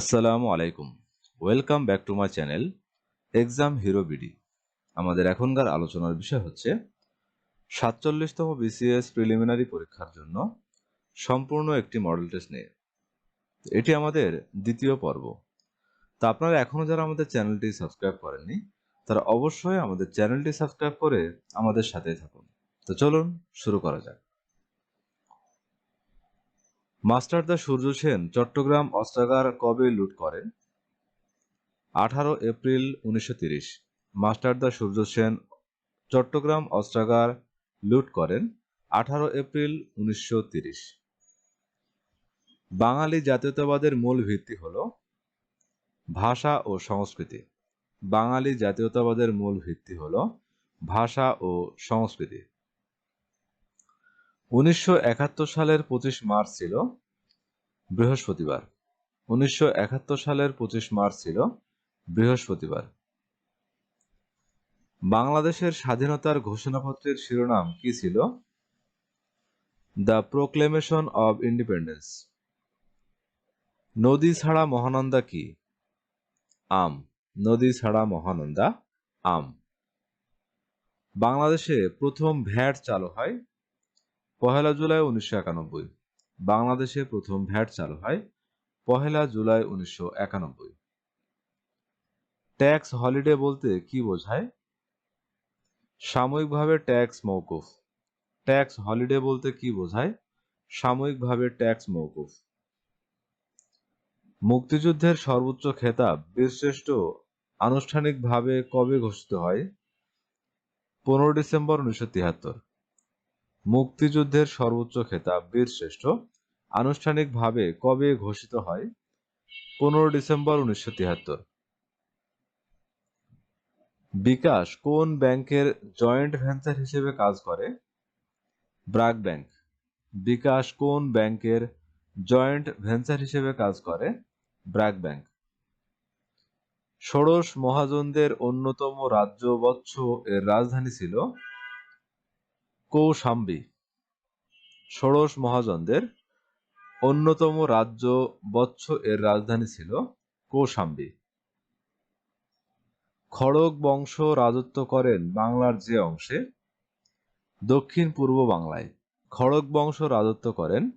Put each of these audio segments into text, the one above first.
আসসালামু আলাইকুম। Welcome back to my channel exam hero BD আমাদের এখনকার আলোচনার বিষয় হচ্ছে, সাতচল্লিশতম বিসিএস প্রিলিমিনারি পরীক্ষার জন্য সম্পূর্ণ একটি মডেল টেস্ট নিয়ে। এটি আমাদের দ্বিতীয় পর্ব। তা আপনারা এখনও যারা আমাদের চ্যানেলটি সাবস্ক্রাইব করেননি, তারা অবশ্যই আমাদের চ্যানেলটি সাবস্ক্রাইব করে আমাদের সাথে থাকুন। তো চলুন শুরু করা যাক। মাস্টারদা সূর্য সেন চট্টগ্রাম অস্ত্রাগার কবে লুট করেন আঠারো এপ্রিল উনিশশো তিরিশ। মাস্টারদা সূর্য সেন চট্টগ্রাম অস্ত্রাগার লুট করেন আঠারো এপ্রিল উনিশশো তিরিশ। বাঙালি জাতীয়তাবাদের মূল ভিত্তি হল ভাষা ও সংস্কৃতি। বাঙালি জাতীয়তাবাদের মূল ভিত্তি হল ভাষা ও সংস্কৃতি। উনিশশো একাত্তর সালের পঁচিশ মার্চ ছিল বৃহস্পতিবার। উনিশশো একাত্তর সালের পঁচিশ মার্চ ছিল বৃহস্পতিবার। বাংলাদেশের স্বাধীনতার ঘোষণাপত্রের শিরোনাম কি ছিল? The proclamation of independence. নদী ছাড়া মহানন্দা কি? আম। নদী ছাড়া মহানন্দা আম। বাংলাদেশে প্রথম ভ্যাট চালু হয় পহেলা জুলাই উনিশশো একানব্বই। বাংলাদেশে প্রথম ভ্যাট চালু হয় পহেলা জুলাই উনিশশো একানব্বই। ট্যাক্স হলিডে বলতে কি বোঝায়? সাময়িকভাবে ট্যাক্স মৌকুফ ট্যাক্স হলিডে বলতে কি বোঝায়? সাময়িকভাবে ট্যাক্স মৌকুফ মুক্তিযুদ্ধের সর্বোচ্চ খেতাব বীরশ্রেষ্ঠ আনুষ্ঠানিকভাবে কবে ঘোষিত হয়? পনেরো ডিসেম্বর উনিশশো তিয়াত্তর মুক্তিযুদ্ধের সর্বোচ্চ খেতাব বীরশ্রেষ্ঠ। আনুষ্ঠানিকভাবে কবে ঘোষিত হয়? পনেরো ডিসেম্বর উনিশশো তিয়াত্তর বিকাশ কোন ব্যাংকের জয়েন্ট ভেঞ্চার হিসেবে কাজ করে? ব্রাক ব্যাংক। বিকাশ কোন ব্যাংকের জয়েন্ট ভেঞ্চার হিসেবে কাজ করে? BRAC bank. ষোড়শ মহাজনদের অন্যতম রাজ্য বৎস এর রাজধানী ছিল কৌশাম্বী। ষোড়শ মহাজনদের অন্যতম রাজ্য বৎস এর রাজধানী ছিল কৌশাম্বী। খড়গ বংশ রাজত্ব করেন বাংলার যে অংশে, দক্ষিণ পূর্ব বাংলায়। খড়গ বংশ রাজত্ব করেন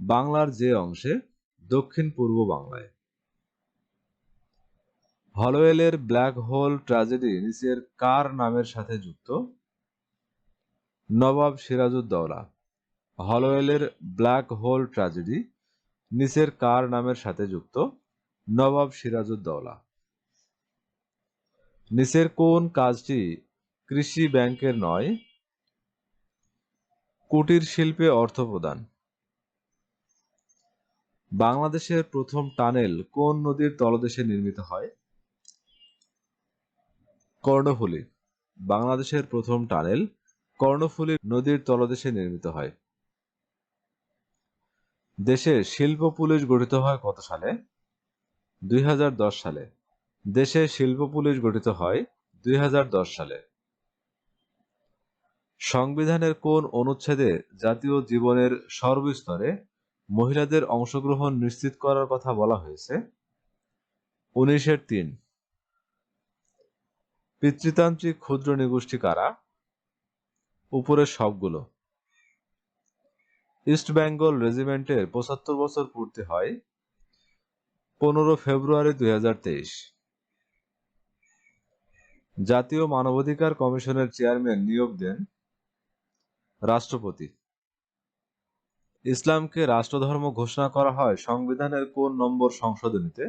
বাংলার যে অংশে, দক্ষিণ পূর্ব বাংলায়। হলওয়েলের ব্ল্যাক হোল ট্র্যাজেডি নিচের কার নামের সাথে যুক্ত। নবাব সিরাজউদ্দৌলা, হলওয়েলের ব্ল্যাক হোল ট্র্যাজেডি, নিচের কার নামের সাথে যুক্ত নবাব সিরাজউদ্দৌলা। নিচের কোন কাজটি কৃষি ব্যাংকের নয়? কুটির শিল্পে অর্থ প্রদান। বাংলাদেশের প্রথম টানেল কোন নদীর তলদেশে নির্মিত হয়? কর্ণফুলী, বাংলাদেশের প্রথম টানেল কর্ণফুলী নদীর তলদেশে নির্মিত হয়। দেশে শিল্প পুলিশ গঠিত হয় কত সালে? দুই হাজার দশ সালে। দেশে শিল্প পুলিশ গঠিত হয় দুই হাজার দশ সালে। সংবিধানের কোন অনুচ্ছেদে জাতীয় জীবনের সর্বস্তরে মহিলাদের অংশগ্রহণ নিশ্চিত করার কথা বলা হয়েছে? উনিশের তিন। পিতৃতান্ত্রিক ক্ষুদ্র নিগোষ্ঠী কারা? উপরের সবগুলো। ইস্ট বেঙ্গল রেজিমেন্টের পঁচাত্তর বছর পূর্তি হয় পনেরো ফেব্রুয়ারি দুই জাতীয় মানবাধিকার কমিশনের চেয়ারম্যান নিয়োগ দেন রাষ্ট্রপতি। ইসলামকে রাষ্ট্রধর্ম ঘোষণা করা হয় সংবিধানের কোন নম্বর সংশোধনীতে?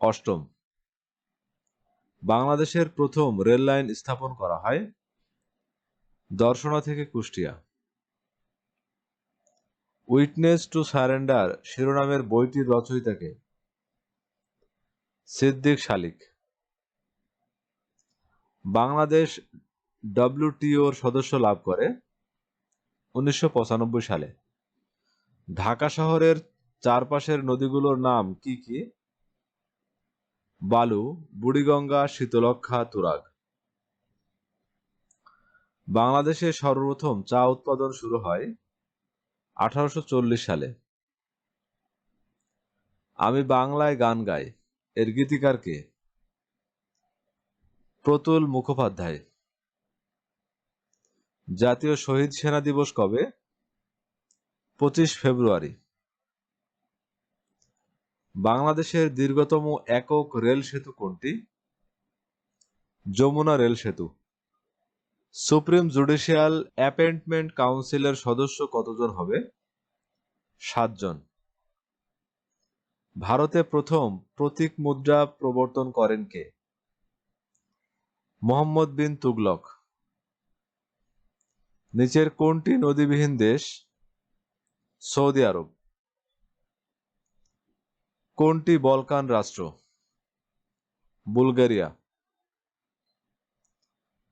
অষ্টম। বাংলাদেশের প্রথম রেল লাইন স্থাপন করা হয় দর্শনা থেকে কুষ্টিয়া। উইটনেস টু সারেন্ডার শিরোনামের বইটির রচয়িতাকে সিদ্দিক শালিক। বাংলাদেশ ডব্লিউটিওর সদস্য লাভ করে উনিশশো পঁচানব্বই সালে। ঢাকা শহরের চারপাশের নদীগুলোর নাম কি কি? বালু, বুড়িগঙ্গা শীতলক্ষা তুরাগ। বাংলাদেশে সর্বপ্রথম চা উৎপাদন শুরু হয় আঠারোশো চল্লিশ সালে। আমি বাংলায় গান গাই। এর গীতিকার কে? প্রতুল মুখোপাধ্যায়। জাতীয় শহীদ সেনা দিবস কবে? পঁচিশ ফেব্রুয়ারি। বাংলাদেশের দীর্ঘতম একক রেল সেতু কোনটি? যমুনা রেল সেতু। সুপ্রিম জুডিশিয়াল অ্যাপয়েন্টমেন্ট কাউন্সিলের সদস্য কতজন হবে? সাতজন। ভারতে প্রথম প্রতীক মুদ্রা প্রবর্তন করেন কে? মোহাম্মদ বিন তুগলক। নিচের কোনটি নদীবিহীন দেশ? সৌদি আরব। কোনটি বলকান রাষ্ট্র? বুলগেরিয়া।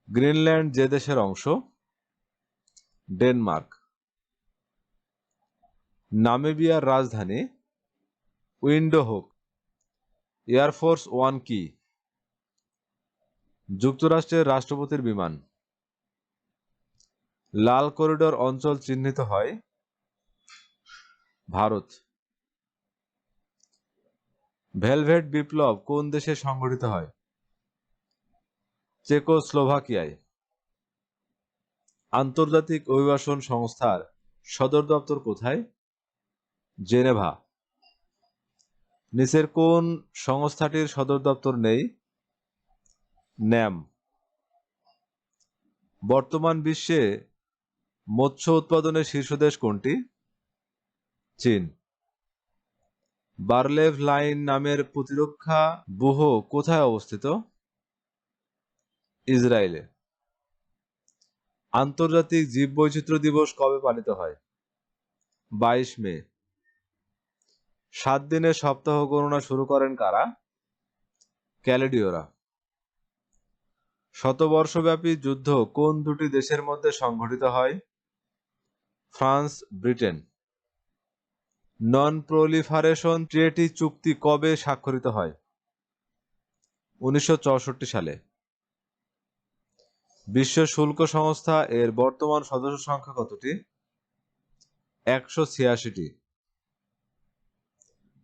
গ্রিনল্যান্ড যে দেশের অংশ, ডেনমার্ক। নামিবিয়ার রাজধানী, উইন্ডোহোক। এয়ারফোর্স ওয়ান কি? যুক্তরাষ্ট্রের রাষ্ট্রপতির বিমান। লাল করিডোর অঞ্চল চিহ্নিত হয় ভারত। ভেলভেট বিপ্লব কোন দেশে সংঘটিত হয়? চেকোস্লোভাকিয়ায় আন্তর্জাতিক অভিবাসন সংস্থার সদর দপ্তর কোথায়? জেনেভা। নিচের কোন সংস্থাটির সদর দপ্তর নেই? ন্যাম। বর্তমান বিশ্বে মৎস্য উৎপাদনের শীর্ষ দেশ কোনটি? চীন। বার্লেভ লাইন নামের প্রতিরক্ষা ব্যুহ কোথায় অবস্থিত? ইসরায়েলে। আন্তর্জাতিক জীববৈচিত্র্য দিবস কবে পালিত হয়? বাইশ মে। সাত দিনের সপ্তাহ গণনা শুরু করেন কারা? ক্যালেডিওরা। শতবর্ষব্যাপী যুদ্ধ কোন দুটি দেশের মধ্যে সংঘটিত হয়? France, Britain. Non proliferation treaty চুক্তি কবে স্বাক্ষরিত হয়? উনিশশো চৌষট্টি সালে। বিশ্ব শুল্ক সংস্থা এর বর্তমান সদস্য সংখ্যা কতটি? একশো ছিয়াশিটি।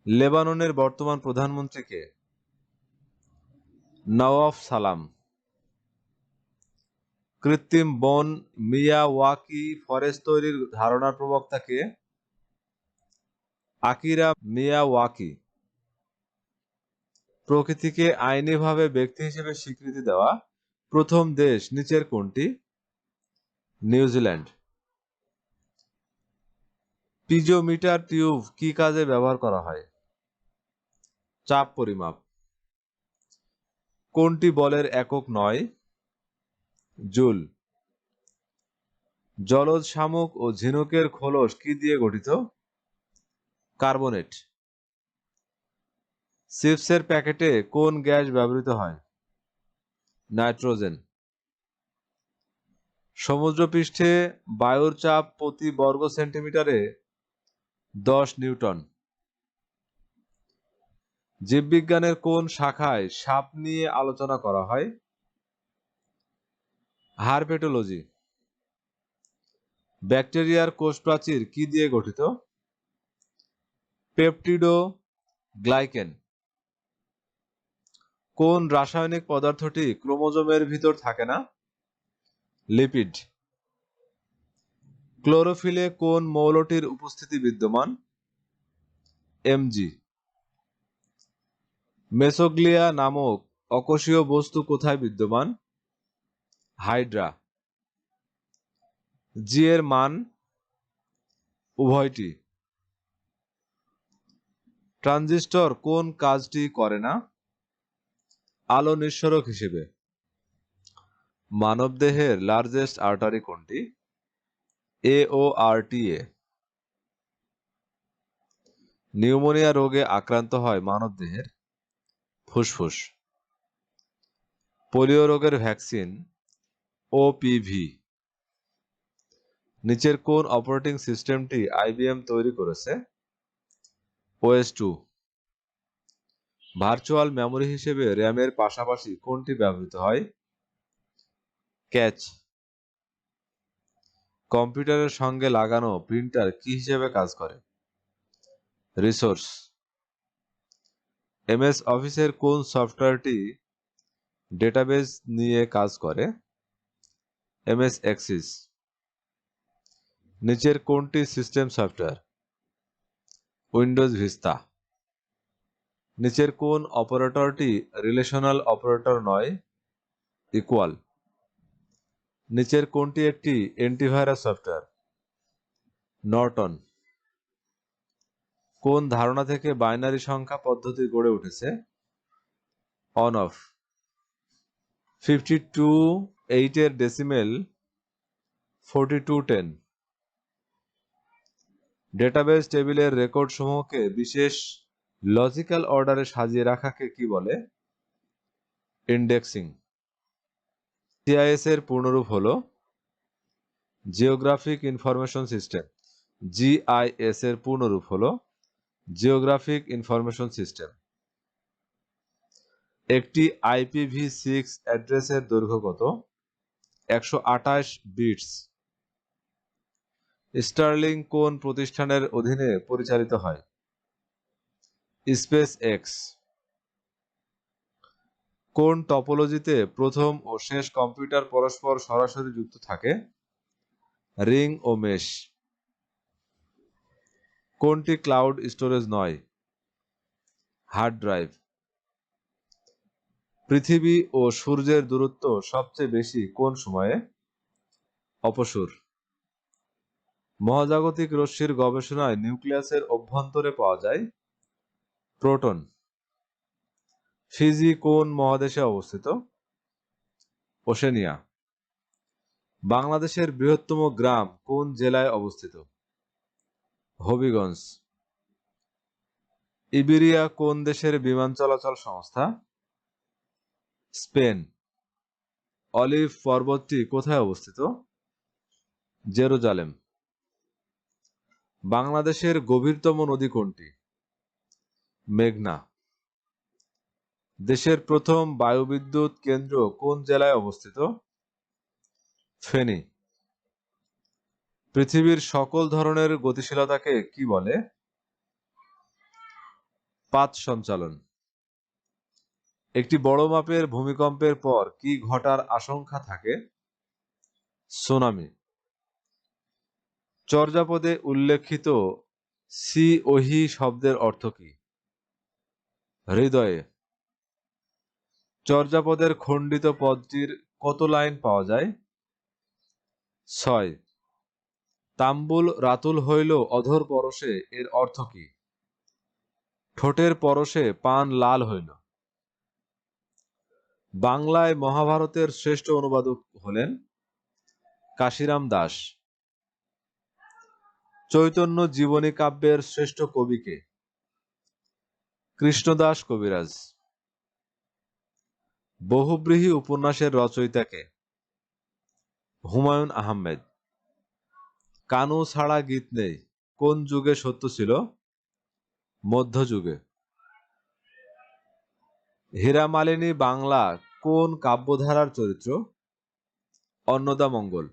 লেবাননের বর্তমান প্রধানমন্ত্রী কে? নওয়াফ সালাম। কৃত্রিম বন মিয়াওয়াকি ফরেস্ট তৈরির ধারণার প্রবক্তা কে? Akira Miyawaki. প্রকৃতিকে আইনিভাবে ব্যক্তি হিসেবে স্বীকৃতি দেওয়া প্রথম দেশ নিচের কোনটি? নিউজিল্যান্ড। পিজোমিটার টিউব কি কাজে ব্যবহার করা হয়? চাপ পরিমাপ। কোনটি বলের একক নয়? জুল। জলজ শামুক ও ঝিনুকের খোলস কি দিয়ে গঠিত? কার্বনেট। চিপসের প্যাকেটে কোন গ্যাস ব্যবহৃত হয়? নাইট্রোজেন। সমুদ্রপৃষ্ঠে বায়ুর চাপ প্রতি বর্গ সেন্টিমিটারে দশ নিউটন। জীববিজ্ঞানের কোন শাখায় সাপ নিয়ে আলোচনা করা হয়? হারপেটোলজি। ব্যাকটেরিয়ার কোষ প্রাচীর কি দিয়ে গঠিত? পেপটিডো গ্লাইকেন কোন রাসায়নিক পদার্থটি ক্রোমোজোমের ভিতর থাকে না? লিপিড। ক্লোরোফিলে কোন মৌলটির উপস্থিতি বিদ্যমান? এমজি। মেসোগ্লিয়া নামক অকোষীয় বস্তু কোথায় বিদ্যমান? হাইড্রা। জি এর মান উভয়টি। ট্রানজিস্টর কোন কাজটি করে না? আলো নিঃসরক হিসেবে। মানবদেহের লার্জেস্ট আর্টারি কোনটি? এ ও আর টি এ নিউমোনিয়া রোগে আক্রান্ত হয় মানবদেহের ফুসফুস। পোলিও রোগের ভ্যাকসিন ওপিভি নিচের কোন অপারেটিং সিস্টেমটি আইবিএম তৈরি করেছে? ওএস টু ভার্চুয়াল মেমোরি হিসেবে র্যামের পাশাপাশি কোনটি ব্যবহৃত হয়? ক্যাচ। কম্পিউটারের সঙ্গে লাগানো প্রিন্টার কি হিসেবে কাজ করে? রিসোর্স। এমএস অফিসের কোন সফটওয়্যারটি ডেটাবেজ নিয়ে কাজ করে? MS Access. নিচের কোনটি সিস্টেম সফটওয়্যার? Windows Vista. নিচের কোন অপারেটরটি রিলেশনাল অপারেটর নয় ইকুয়াল নিচের কোনটি একটি অ্যান্টিভাইরাস সফটওয়্যার নর্টন কোন ধারণা থেকে বাইনারি সংখ্যা পদ্ধতি গড়ে উঠেছে অন অফ ফিফটি টু এইটের decimal forty two ten database টেবিলের রেকর্ড সমূহকে বিশেষ লজিক্যাল অর্ডারে সাজিয়ে রাখাকে কি বলে? ইন্ডেক্সিং। সিআইএস এর পূর্ণরূপ হলো জিওগ্রাফিক ইনফরমেশন সিস্টেম। জিআইএস এর পূর্ণরূপ হলো জিওগ্রাফিক ইনফরমেশন সিস্টেম। একটি আইপিভি সিক্স অ্যাড্রেসের দৈর্ঘ্য কত? একশো আঠাশ বিটস। স্টার্লিং কোন প্রতিষ্ঠানের অধীনে পরিচালিত হয়? স্পেস এক্স কোন টপোলজিতে প্রথম ও শেষ কম্পিউটার পরস্পর সরাসরি যুক্ত থাকে? রিং ও মেশ। কোনটি ক্লাউড স্টোরেজ নয়? Hard drive. পৃথিবী ও সূর্যের দূরত্ব সবচেয়ে বেশি কোন সময়ে? অপসুর। মহাজাগতিক রশ্মির গবেষণায় নিউক্লিয়াসের অভ্যন্তরে পাওয়া যায় প্রোটন। ফিজি কোন মহাদেশে অবস্থিত? ওশেনিয়া। বাংলাদেশের বৃহত্তম গ্রাম কোন জেলায় অবস্থিত? হবিগঞ্জ। ইবেরিয়া কোন দেশের বিমান চলাচল সংস্থা? স্পেন। অলিভ পর্বতটি কোথায় অবস্থিত? জেরুজালেম। বাংলাদেশের গভীরতম নদী কোনটি? মেঘনা। দেশের প্রথম বায়ুবিদ্যুৎ কেন্দ্র কোন জেলায় অবস্থিত? ফেনী। পৃথিবীর সকল ধরনের গতিশীলতাকে কি বলে? পাত সঞ্চালন। একটি বড় মাপের ভূমিকম্পের পর কি ঘটার আশঙ্কা থাকে? সুনামি। চর্যাপদে উল্লেখিত সি ওহি শব্দের অর্থ কি? হৃদয়ে। চর্যাপদের খণ্ডিত পদটির কত লাইন পাওয়া যায়? ছয়। তাম্বুল রাতুল হইল অধর পরশে, এর অর্থ কি? ঠোঁটের পরশে পান লাল হইল। বাংলায় মহাভারতের শ্রেষ্ঠ অনুবাদক হলেন কাশিরাম দাস। চৈতন্য জীবনী কাব্যের শ্রেষ্ঠ কবিকে কৃষ্ণদাস কবিরাজ। বহুব্রীহি উপন্যাসের রচয়িতাকে হুমায়ুন আহমেদ। কানু ছাড়া গীত নেই, কোন যুগে সত্য ছিল? মধ্যযুগে। হীরামালিনী বাংলা কোন কাব্যধারার চরিত্র? অন্নদা মঙ্গল।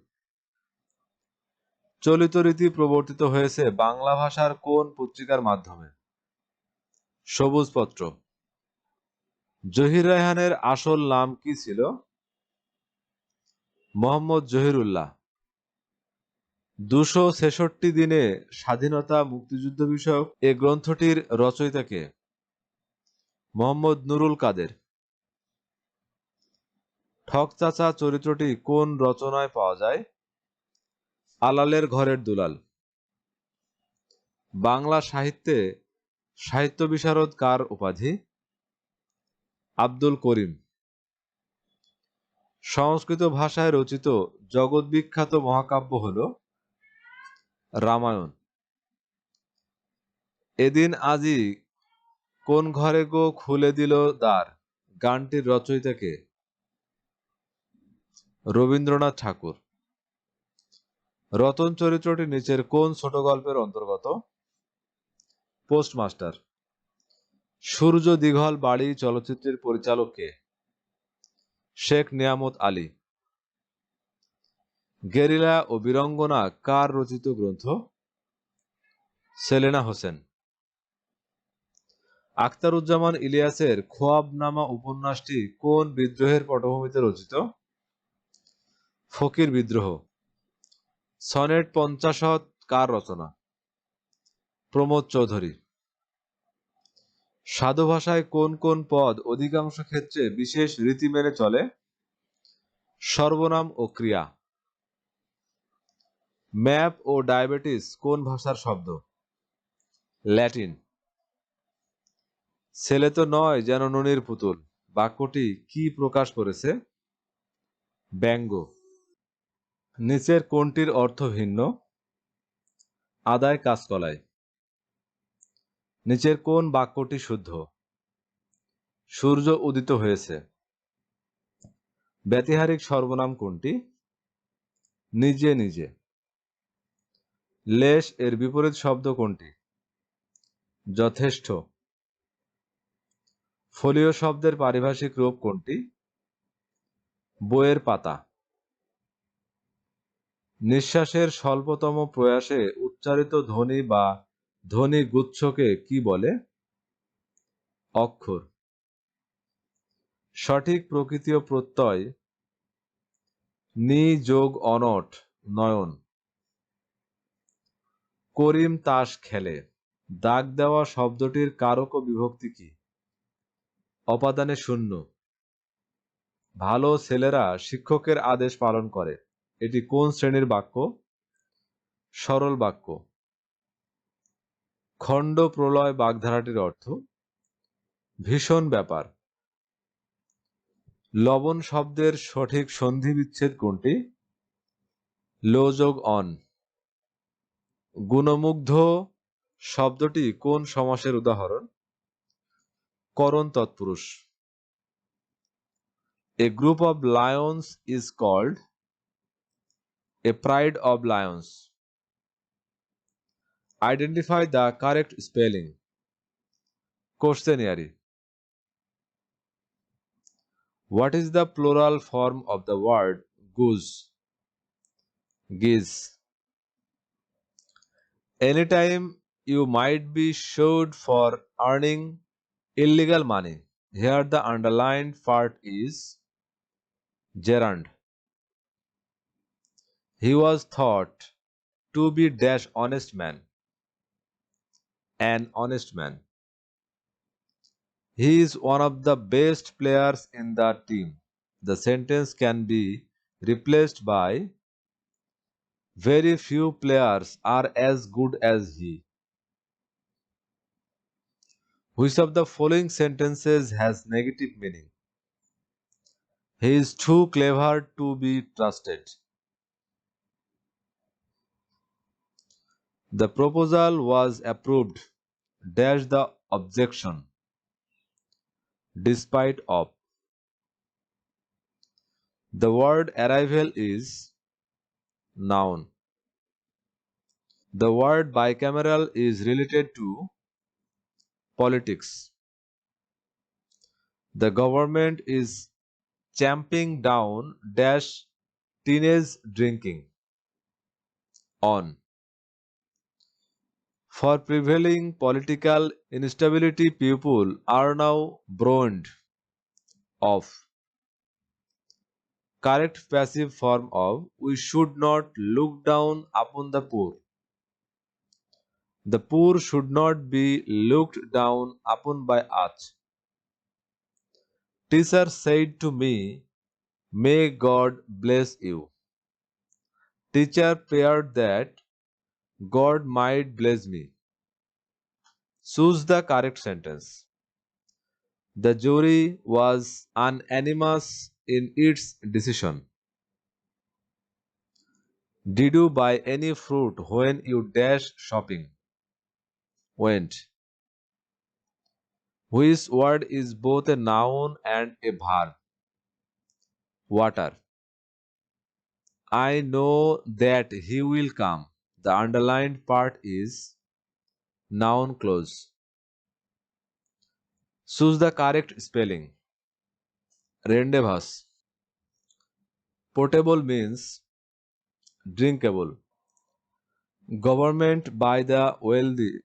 চলিত রীতি প্রবর্তিত হয়েছে বাংলা ভাষার কোন পত্রিকার মাধ্যমে? সবুজ পত্র জহির রায়হানের আসল নাম কি ছিল? মোহাম্মদ জহিরুল্লাহ। দুশো ছেষট্টি দিনে স্বাধীনতা মুক্তিযুদ্ধ বিষয়ক এ গ্রন্থটির রচয়িতাকে মোহাম্মদ নুরুল কাদের। ঠক চাচা চরিত্রটি কোন রচনায় পাওয়া যায়? আলালের ঘরের দুলাল। বাংলা সাহিত্যে সাহিত্য বিশারদ কার উপাধি? আব্দুল করিম। সংস্কৃত ভাষায় রচিত জগৎবিখ্যাত মহাকাব্য হল রামায়ণ। এদিন আজি কোন ঘরে গো খুলে দিল দ্বার? গানটির রচয়িতাকে রবীন্দ্রনাথ ঠাকুর। রতন চরিত্রটি নিচের কোন ছোট গল্পের অন্তর্গত? পোস্টমাস্টার। সূর্য দীঘল বাড়ি চলচ্চিত্রের পরিচালককে। শেখ নিয়ামত আলী। গেরিলা ও বীরঙ্গনা কার রচিত গ্রন্থ? সেলেনা হোসেন। আখতারুজ্জামান ইলিয়াসের খোয়াবনামা উপন্যাসটি কোন বিদ্রোহের পটভূমিতে রচিত? ফকির বিদ্রোহ। সনেট পঞ্চাশত কার রচনা? প্রমোদ চৌধুরী। সাধু ভাষায় কোন কোন পদ অধিকাংশ ক্ষেত্রে বিশেষ রীতি মেনে চলে? সর্বনাম ও ক্রিয়া। ম্যাপ ও ডায়াবেটিস কোন ভাষার শব্দ? ল্যাটিন। ছেলে তো নয়, যেন ননির পুতুল। বাক্যটি কি প্রকাশ করেছে? ব্যঙ্গ। নিচের কোনটির অর্থ ভিন্ন? আদায় কাজকলায় নিচের কোন বাক্যটি শুদ্ধ? সূর্য উদিত হয়েছে। ব্যতিহারিক সর্বনাম কোনটি? নিজে নিজে। লেশ এর বিপরীত শব্দ কোনটি? যথেষ্ট। ফলীয় শব্দের পারিভাষিক রূপ কোনটি? বইয়ের পাতা। নিঃশ্বাসের স্বল্পতম প্রয়াসে উচ্চারিত ধ্বনি বা ধ্বনি গুচ্ছকে কি বলে? অক্ষর। সঠিক প্রকৃতীয় প্রত্যয়। নি যোগ অনট, নয়ন। করিম তাস খেলে। দাগ দেওয়া শব্দটির কারক ও বিভক্তি কি? অপাদানে শূন্য। ভালো ছেলেরা শিক্ষকের আদেশ পালন করে। এটি কোন শ্রেণির বাক্য? সরল বাক্য। খণ্ড প্রলয় বাগধারাটির অর্থ, ভীষণ ব্যাপার। লবণ শব্দের সঠিক সন্ধি বিচ্ছেদ কোনটি? লোযোগ অন। গুণমুগ্ধ শব্দটি কোন সমাসের উদাহরণ? করণ তৎপুরুষ। A group of lions is called a pride of lions Identify the correct spelling. Questionnaire. What is the plural form of the word goose? Geese. Anytime you might be sued for earning illegal money. Here the underlined part is gerund. He was thought to be dash honest man an honest man. He is one of the best players in the team. The sentence can be replaced by Very few players are as good as he. Which of the following sentences has negative meaning? He is too clever to be trusted. The proposal was approved. Dash the objection. Despite of. The word arrival is noun. The word bicameral is related to politics. The government is champing down dash teenage drinking. On for prevailing political instability, people are now warned of. Correct passive form of we should not look down upon the poor. The poor should not be looked down upon by us. Teacher said to me, May God bless you. Teacher prayed that God might bless me. Choose the correct sentence. The jury was unanimous in its decision. Did you buy any fruit when you dash shopping? Went. Which word is both a noun and a verb? Water. I know that he will come. The underlined part is noun clause. Choose the correct spelling. Rendezvous. Potable means drinkable. Government by the wealthy.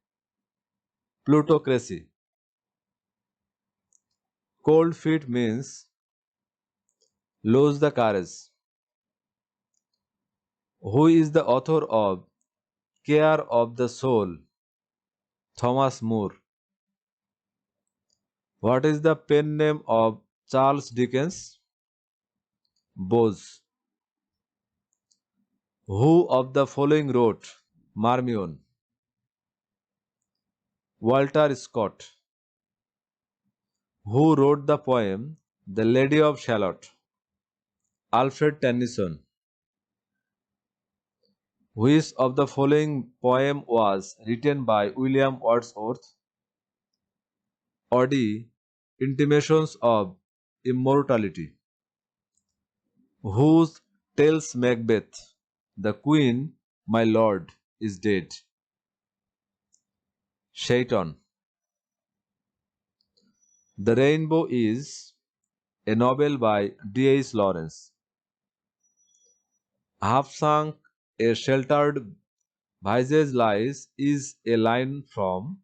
Plutocracy. Cold feet means lose the courage. Who is the author of Care of the Soul? Thomas Moore. What is the pen name of Charles Dickens? Bose. Who of the following wrote Marmion? Walter Scott. Who wrote the poem The Lady of Shalott? Alfred Tennyson. Which of the following poem was written by William Wordsworth? Oddie Intimations of Immortality. Whose tells Macbeth, The Queen, my lord, is dead? Shaitan. The Rainbow is a novel by D.H. Lawrence. Half sunk, a sheltered visage lies is a line from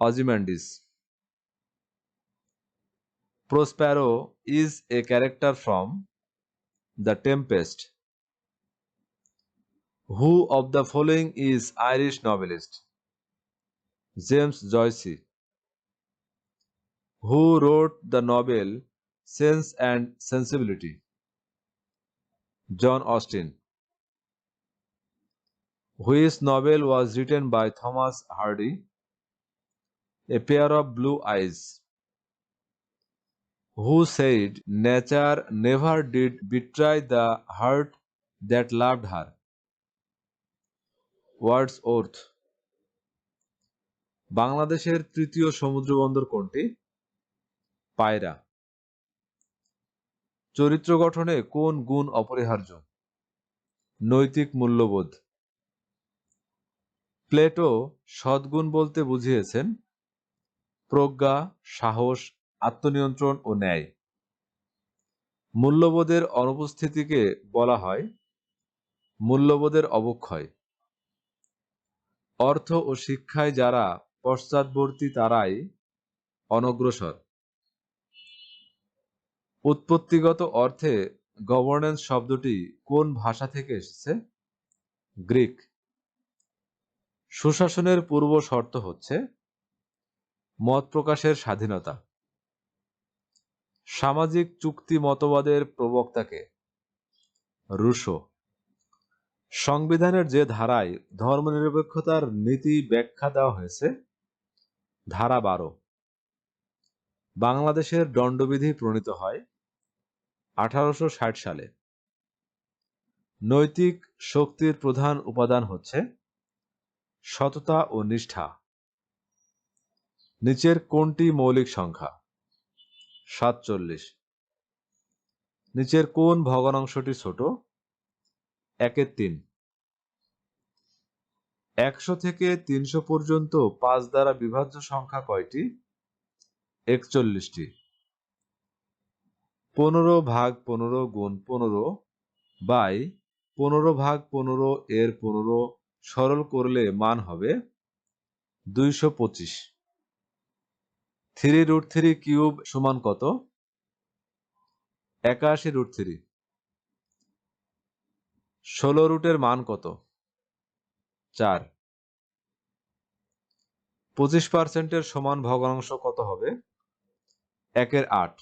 Ozymandias. Prospero is a character from The Tempest. Who of the following is Irish novelist? James Joyce. Who wrote the novel Sense and Sensibility? John Austen. Which novel was written by Thomas Hardy a pair of blue eyes who said nature never did betray the heart that loved her Wordsworth বাংলাদেশের তৃতীয় সমুদ্রবন্দর কোনটি? পায়রা। চরিত্র গঠনে কোন গুণ অপরিহার্য? নৈতিক মূল্যবোধ। প্লেটো সদ্গুণ বলতে বুঝিয়েছেন, প্রজ্ঞা, সাহস, আত্মনিয়ন্ত্রণ ও ন্যায়। মূল্যবোধের অনুপস্থিতিকে বলা হয় মূল্যবোধের অবক্ষয়। অর্থ ও শিক্ষায় যারা পশ্চাদবর্তী তারাই অনগ্রসর। উৎপত্তিগত অর্থে গভর্নেন্স শব্দটি কোন ভাষা থেকে এসেছে? গ্রিক। সুশাসনের পূর্ব শর্ত হচ্ছে মত প্রকাশের স্বাধীনতা। সামাজিক চুক্তি মতবাদের প্রবক্তাকে রুশো। সংবিধানের যে ধারায় ধর্মনিরপেক্ষতার নীতি ব্যাখ্যা দেওয়া হয়েছে, ধারা বারো। বাংলাদেশের দণ্ডবিধি প্রণীত হয় আঠারোশো ষাট সালে। নৈতিক শক্তির প্রধান উপাদান হচ্ছে সততা ও নিষ্ঠা। নিচের কোনটি মৌলিক সংখ্যা? সাতচল্লিশ। নিচের কোন ভগ্নাংশটি ছোট? একের তিন। একশো থেকে তিনশো পর্যন্ত পাঁচ দ্বারা বিভাজ্য সংখ্যা কয়টি? একচল্লিশটি। পনেরো ভাগ পনেরো গুণ পনেরো বাই পনেরো ভাগ পনেরো এর পনেরো সরল করলে মান হবে দুইশো পঁচিশ। থ্রি রুট থ্রি কিউব সমান কত? একাশি রুট থ্রি। ষোলো রুটের মান কত? চার। পঁচিশ পার্সেন্টের সমান ভগ্নাংশ কত হবে? একের আট।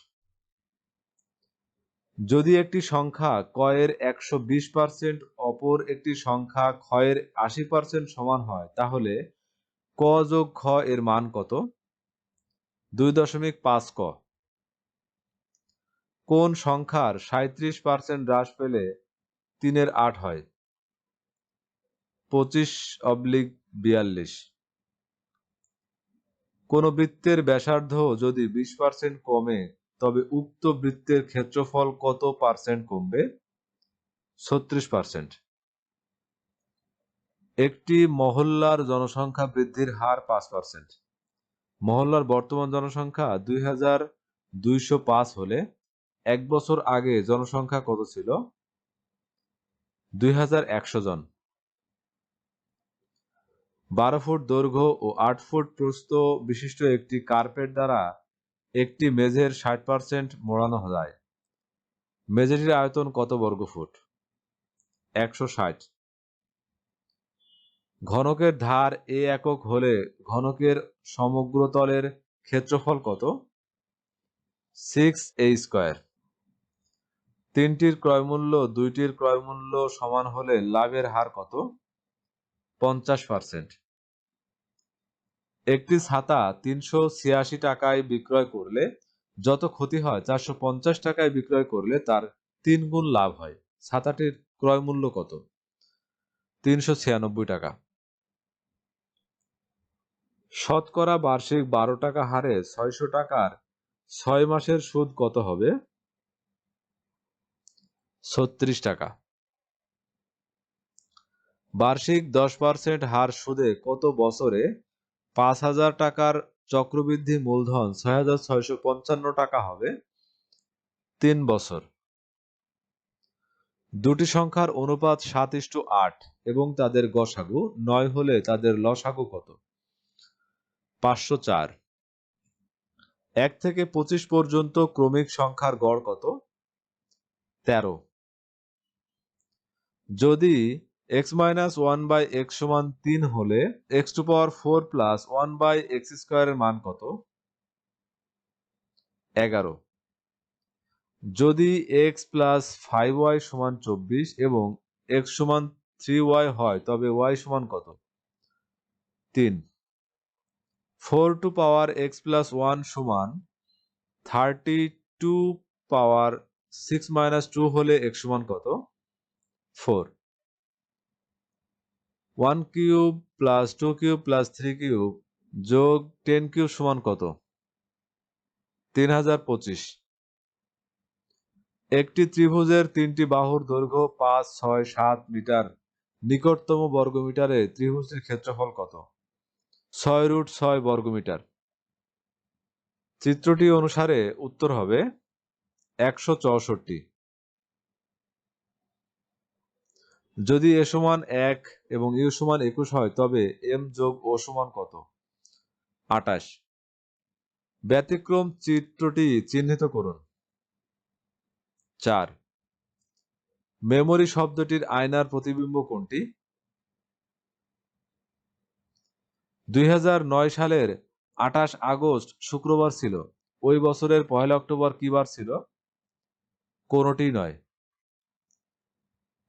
যদি একটি সংখ্যা কয়ের একশো বিশ পার্সেন্ট, অপর একটি সংখ্যা ক্ষয়ের আশি পার্সেন্ট সমান হয়, তাহলে ক যোগ খ এর মান কত? দুই দশমিক পাঁচ ক। কোন সংখ্যার সাঁত্রিশ পার্সেন্ট হ্রাস পেলে তিনের আট হয়? পঁচিশ অবলিক বিয়াল্লিশ। কোন বৃত্তের ব্যাসার্ধ যদি বিশ পার্সেন্ট কমে তবে উক্ত বৃত্তের ক্ষেত্রফল কত পার্সেন্ট কমবে? ছত্রিশ পার্সেন্ট একটি মহল্লার জনসংখ্যা বৃদ্ধির হার পাঁচ পার্সেন্ট মহল্লার বর্তমান জনসংখ্যা দুই হাজার দুইশো পাঁচ হলে এক বছর আগে জনসংখ্যা কত ছিল? দুই হাজার একশো জন। বারো ফুট দৈর্ঘ্য ও আট ফুট প্রস্থ বিশিষ্ট একটি কার্পেট দ্বারা একটি মেঝের ষাট পার্সেন্ট মোড়ানো যায়। মেঝেটির আয়তন কত বর্গফুট? একশো ষাট। ঘনকের ধার এ একক হলে ঘনকের সমগ্রতলের ক্ষেত্রফল কত? সিক্স এ স্কোয়ার তিনটির ক্রয়মূল্য দুইটির ক্রয়মূল্য সমান হলে লাভের হার কত? পঞ্চাশ পার্সেন্ট একটি ছাতা তিনশো ছিয়াশি টাকায় বিক্রয় করলে যত ক্ষতি হয় চারশো পঞ্চাশ টাকায় বিক্রয় করলে তার তিন গুণ লাভ হয়। ছাতাটির ক্রয় মূল্য কত? তিনশো ছিয়ানব্বই টাকা। শতকরা বার্ষিক বারো টাকা হারে ছয়শো টাকার ছয় মাসের সুদ কত হবে? ছত্রিশ টাকা। বার্ষিক দশ পার্সেন্ট হার সুদে কত বছরে পাঁচ হাজার টাকার চক্রবৃদ্ধি মূলধন ছয় হাজার ছয়শো পঞ্চান্ন টাকা হবে তিন বছর। দুটি সংখ্যার অনুপাত সাত ইস্টু আট এবং তাদের গসাগু নয় হলে তাদের লসাগু কত? পাঁচশো চার। এক থেকে পঁচিশ পর্যন্ত ক্রমিক সংখ্যার গড় কত? তেরো। যদি x minus one by x সমান তিন হলে x to power four plus one by x স্কোয়ারের মান কত? এগারো। যদি এক্স প্লাস ফাইভ ওয়াই সমান চব্বিশ এবং এক্স সমান থ্রি ওয়াই হয়, তবে ওয়াই সমান কত? তিন। Four to power x plus one সমান thirty two power six minus two হলে এক্স সমান কত? Four. One cube plus two cube plus three cube যোগ টেন কিউব সমান কত? তিন হাজার পঁচিশ। একটি ত্রিভুজের তিনটি বাহুর দৈর্ঘ্য পাঁচ, ছয়, সাত মিটার। নিকটতম বর্গমিটারে ত্রিভুজটির ক্ষেত্রফল কত? ছয় রুট ছয় বর্গমিটার। চিত্রটি অনুসারে উত্তর হবে একশো চৌষট্টি। যদি এ সমান এক এবং ইউ সমান একুশ হয়, তবে এম যোগ ও সমান কত? আটাশ ব্যতিক্রম চিত্রটি চিহ্নিত করুন। চার। মেমোরি শব্দটির আয়নার প্রতিবিম্ব কোনটি? দুই হাজার নয় সালের আঠাশ আগস্ট শুক্রবার ছিল। ওই বছরের পহেলা অক্টোবর কি বার ছিল? কোনটি নয়।